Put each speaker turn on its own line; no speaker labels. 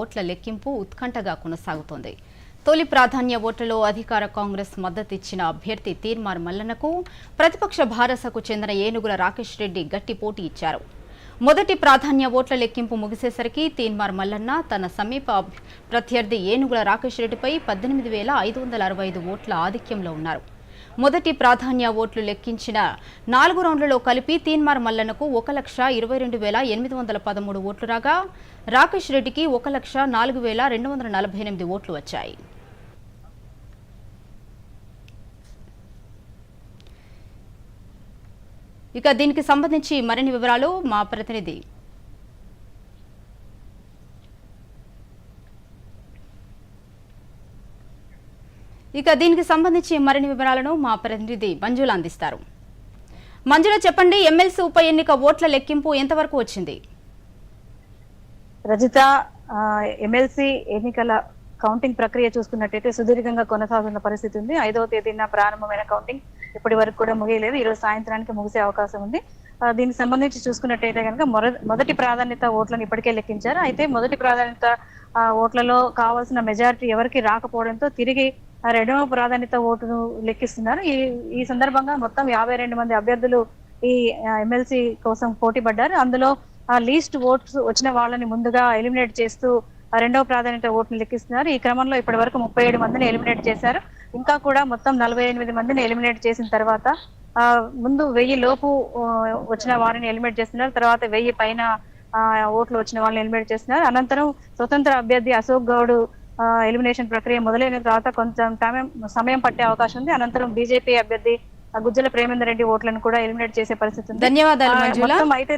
ఓట్ల లెక్కింపు ఉత్కంఠగా కొనసాగుతోంది. తొలి ప్రాధాన్య ఓట్లలో అధికార కాంగ్రెస్ మద్దతిచ్చిన అభ్యర్థి తీర్మార్ మల్లన్నకు ప్రతిపక్ష భారసకు చెందిన ఏనుగుల రాకేష్ రెడ్డి గట్టి పోటీ ఇచ్చారు. మొదటి ప్రాధాన్య ఓట్ల లెక్కింపు ముగిసేసరికి తీన్మార్ మల్లన్న తన సమీప ప్రత్యర్థి ఏనుగుల రాకేష్ రెడ్డిపై పద్దెనిమిది వేల ఐదు వందల అరవై ఐదు ఓట్ల ఆధిక్యంలో ఉన్నారు. మొదటి ప్రాధాన్య ఓట్లు లెక్కించిన నాలుగు రౌండ్లలో కలిపి తీన్మార్ మల్లన్నకు ఒక లక్ష ఇరవై రెండు వేల ఎనిమిది వందల పదమూడు ఓట్లు రాగా రాకేష్ రెడ్డికి ఒక లక్ష నాలుగు వేల రెండు వందల నలభై ఎనిమిది ఓట్లు వచ్చాయి. ఇక దీనికి సంబంధించి మరిన్ని వివరాలు మా ప్రతినిధి ఇక దీనికి సంబంధించి మరిన్ని వివరాలను మా ప్రతినిధి మంజుల అందిస్తారు. మంజుల చెప్పండి ఎమ్మెల్సీ ఉప ఎన్నిక ఓట్ల లెక్కింపు ఎంతవరకు వచ్చింది?
రజిత ఎమ్మెల్సీ ఎన్నికల కౌంటింగ్ ప్రక్రియ చూసుకున్నట్టయితే సుదీర్ఘంగా కొనసాగుతున్న పరిస్థితి ఉంది. ఐదవ తేదీన ప్రారంభమైన కౌంటింగ్ ఇప్పటి వరకు కూడా ముగియలేదు. ఈ రోజు సాయంత్రానికి ముగిసే అవకాశం ఉంది. దీనికి సంబంధించి చూసుకున్నట్టయితే కనుక మొదటి ప్రాధాన్యత ఓట్లను ఇప్పటికే లెక్కించారు. అయితే మొదటి ప్రాధాన్యత ఓట్లలో కావాల్సిన మెజారిటీ ఎవరికి రాకపోవడంతో తిరిగి రెండవ ప్రాధాన్యత ఓటును లెక్కిస్తున్నారు. ఈ ఈ సందర్భంగా మొత్తం యాభై రెండు మంది అభ్యర్థులు ఈ ఎమ్మెల్సీ కోసం పోటీ పడ్డారు. అందులో ఆ లీస్ట్ ఓట్స్ వచ్చిన వాళ్ళని ముందుగా ఎలిమినేట్ చేస్తూ రెండవ ప్రాధాన్యత ఓట్ను లెక్కిస్తున్నారు. ఈ క్రమంలో ఇప్పటి వరకు ముప్పై ఏడు మందిని ఎలిమినేట్ చేశారు. ఇంకా కూడా మొత్తం నలభై ఎనిమిది మందిని ఎలిమినేట్ చేసిన తర్వాత ఆ ముందు వెయ్యి లోపు వచ్చిన వారిని ఎలిమినేట్ చేస్తున్నారు. తర్వాత వెయ్యి పైన ఆ, ఓట్లు వచ్చిన వాళ్ళని ఎలిమినేట్ చేస్తున్నారు. అనంతరం స్వతంత్ర అభ్యర్థి అశోక్ గౌడ్ ఎలిమినేషన్ ప్రక్రియ మొదలైన తర్వాత కొంచెం సమయం సమయం పట్టే అవకాశం ఉంది. అనంతరం బీజేపీ అభ్యర్థి గుజ్జల ప్రేమేందర్ రెడ్డి ఓట్లను కూడా ఎలిమినేట్ చేసే పరిస్థితి ఉంది.
ధన్యవాదాలు
అయితే